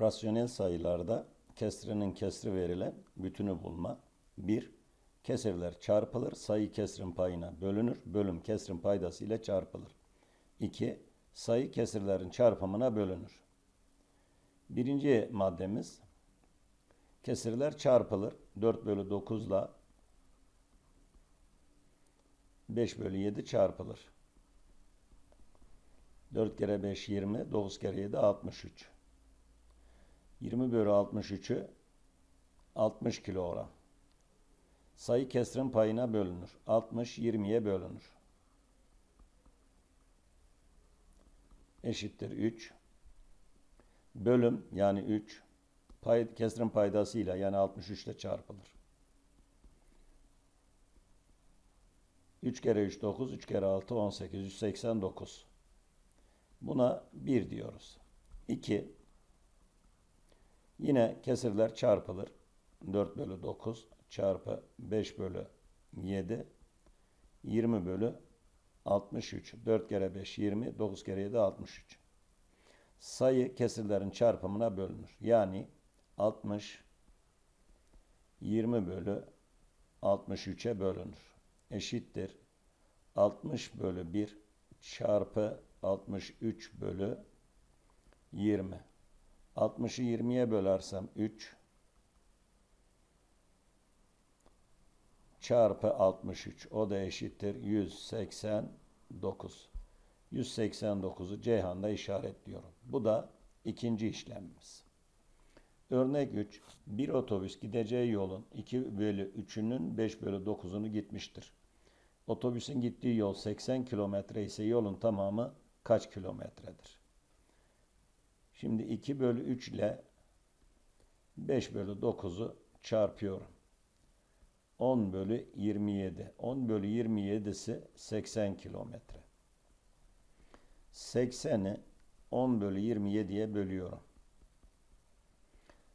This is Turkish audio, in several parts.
Rasyonel sayılarda kesrinin kesri verilen bütünü bulma. 1. Kesirler çarpılır, sayı kesrin payına bölünür, bölüm kesrin paydası ile çarpılır. 2. Sayı kesirlerin çarpımına bölünür. Birinci maddemiz kesirler çarpılır. 4 bölü 9 ile 5 bölü 7 çarpılır. 4 kere 5 20, 9 kere 7 63. 20 bölü 63'ü 60 kilogram. Sayı kesrin payına bölünür. 60 20'ye bölünür. Eşittir 3. Bölüm yani 3 pay, kesrin paydasıyla yani 63 ile çarpılır. 3 kere 3 9, 3 kere 6 18, 189. Buna 1 diyoruz. 2. Yine kesirler çarpılır. 4 bölü 9 çarpı 5 bölü 7 20 bölü 63. 4 kere 5 20, 9 kere 7 63. Sayı kesirlerin çarpımına bölünür. Yani 60 20 bölü 63'e bölünür. Eşittir. 60 bölü 1 çarpı 63 bölü 20. 60'ı 20'ye bölersem 3 çarpı 63 o da eşittir 189. 189'u Ceyhan'da işaretliyorum. Bu da ikinci işlemimiz. Örnek 3. Bir otobüs gideceği yolun 2 bölü 3'ünün 5 bölü 9'unu gitmiştir. Otobüsün gittiği yol 80 kilometre ise yolun tamamı kaç kilometredir? Şimdi 2 bölü 3 ile 5 bölü 9'u çarpıyorum. 10 bölü 27. 10 bölü 27'si 80 kilometre. 80'i 10 bölü 27'ye bölüyorum.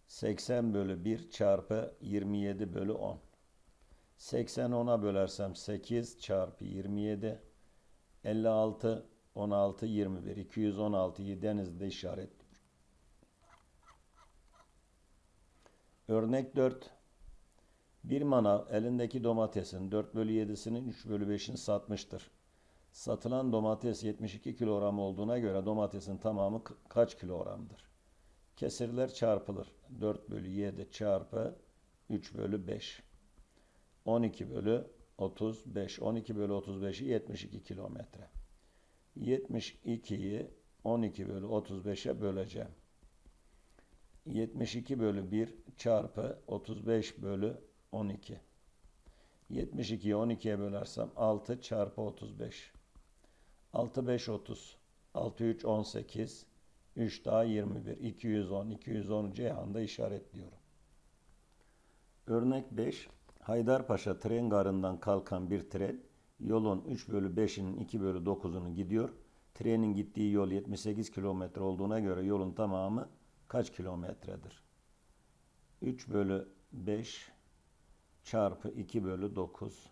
80 bölü 1 çarpı 27 bölü 10. 80 10'a bölersem 8 çarpı 27 56 16 21 216'yı denizde işaretliyorum. Örnek 4 bir manav elindeki domatesin 4 bölü 7'sinin 3 bölü 5'ini satmıştır. Satılan domates 72 kilogram olduğuna göre domatesin tamamı kaç kilogramdır? Kesirler çarpılır. 4 bölü 7 çarpı 3 bölü 5. 12 bölü 35. 12 bölü 35'i 72 kilometre. 72'yi 12 bölü 35'e böleceğim. 72 bölü 1 çarpı 35 bölü 12. 72'yi 12'ye bölersem 6 çarpı 35. 6 5 30. 6 3 18. 3 daha 21. 210. 210 Ceyhan'da işaretliyorum. Örnek 5. Haydarpaşa tren garından kalkan bir tren yolun 3 bölü 5'inin 2 bölü 9'unu gidiyor. Trenin gittiği yol 78 kilometre olduğuna göre yolun tamamı kaç kilometredir? 3 bölü 5 çarpı 2 bölü 9.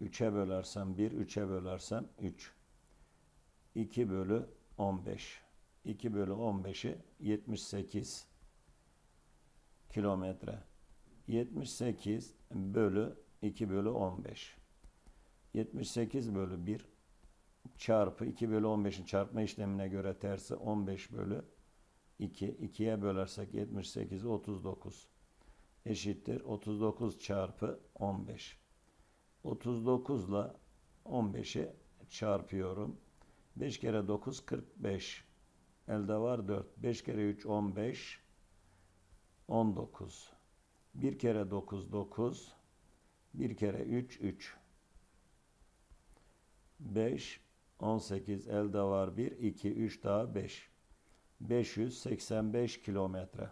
3'e bölersem 1, 3'e bölersem 3. 2 bölü 15. 2 bölü 15'i 78 kilometre. 78 bölü 2 bölü 15. 78 bölü 1 çarpı 2 bölü 15'in çarpma işlemine göre tersi 15 bölü 2. 2'ye bölersek 78 39 eşittir 39 çarpı 15. 39 ile 15'i çarpıyorum. 5 kere 9 45. Elde var 4. 5 kere 3 15. 19. 1 kere 9 9. 1 kere 3 3. 5 18 elde var 1 2 3 daha 5. 585 kilometre.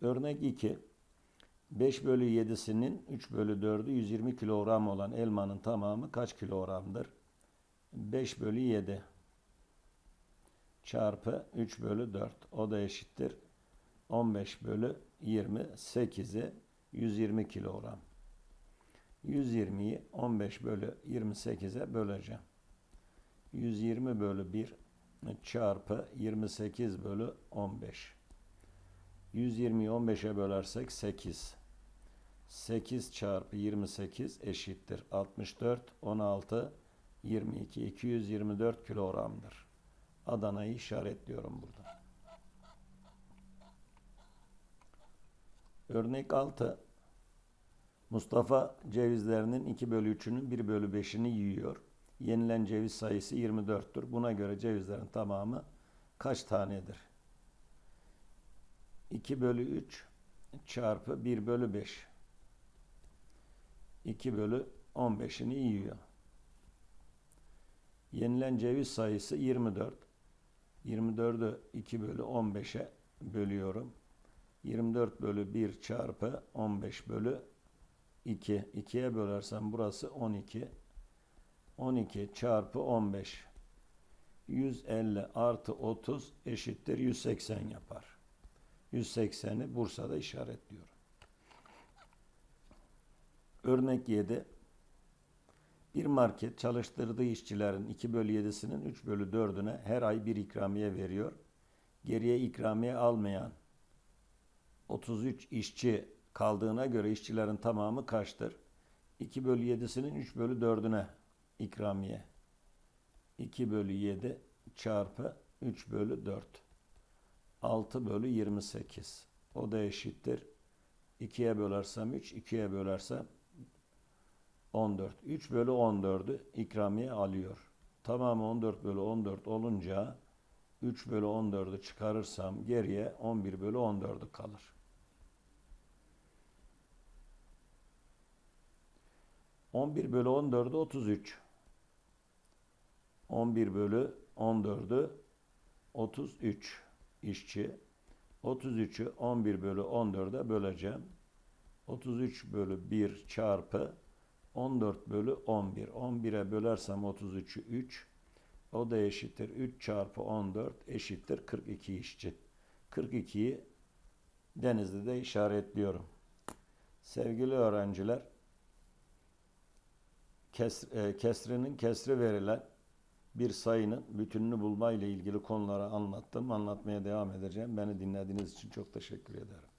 Örnek 2. 5 bölü 7'sinin 3 bölü 4'ü 120 kilogram olan elmanın tamamı kaç kilogramdır? 5 bölü 7 çarpı 3 bölü 4. O da eşittir. 15 bölü 20. 8'i 120 kilogram. 120'yi 15 bölü 28'e böleceğim. 120 bölü 1 çarpı 28 bölü 15. 120'yi 15'e bölersek 8. 8 çarpı 28 eşittir 64, 16, 22, 224 kilogramdır. Adana'yı işaretliyorum burada. Örnek 6. Mustafa cevizlerinin 2 bölü 3'ünün 1 bölü 5'ini yiyor. Yenilen ceviz sayısı 24'tür. Buna göre cevizlerin tamamı kaç tanedir? 2 bölü 3 çarpı 1 bölü 5. 2 bölü 15'ini yiyor. Yenilen ceviz sayısı 24. 24'ü 2 bölü 15'e bölüyorum. 24 bölü 1 çarpı 15 bölü 2. 2'ye bölersem burası 12. 12 çarpı 15. 150 artı 30 eşittir 180 yapar. 180'i Bursa'da işaretliyorum. Örnek 7. Bir market çalıştırdığı işçilerin 2 bölü 7'sinin 3 bölü 4'üne her ay bir ikramiye veriyor. Geriye ikramiye almayan 33 işçi kaldığına göre işçilerin tamamı kaçtır? 2 bölü 7'sinin 3 bölü 4'üne ikramiye. 2 bölü 7 çarpı 3 bölü 4. 6 bölü 28. O da eşittir. 2'ye bölersem 3, 2'ye bölersem 14. 3 bölü 14'ü ikramiye alıyor. Tamamı 14 bölü 14 olunca 3 bölü 14'ü çıkarırsam geriye 11 bölü 14'ü kalır. On bir bölü 14'ü 33. 11 bölü 14'ü 33 işçi. 33'ü 11 bölü 14'e böleceğim. 33 bölü 1 çarpı 14 bölü 11. 11'e bölersem 33'ü 3. O da eşittir 3 çarpı 14 eşittir 42 işçi. 42'yi Denizli'de işaretliyorum. Sevgili öğrenciler, kes, e, kesrinin kesri verilen bir sayının bütününü bulma ile ilgili konuları anlattım. Anlatmaya devam edeceğim. Beni dinlediğiniz için çok teşekkür ederim.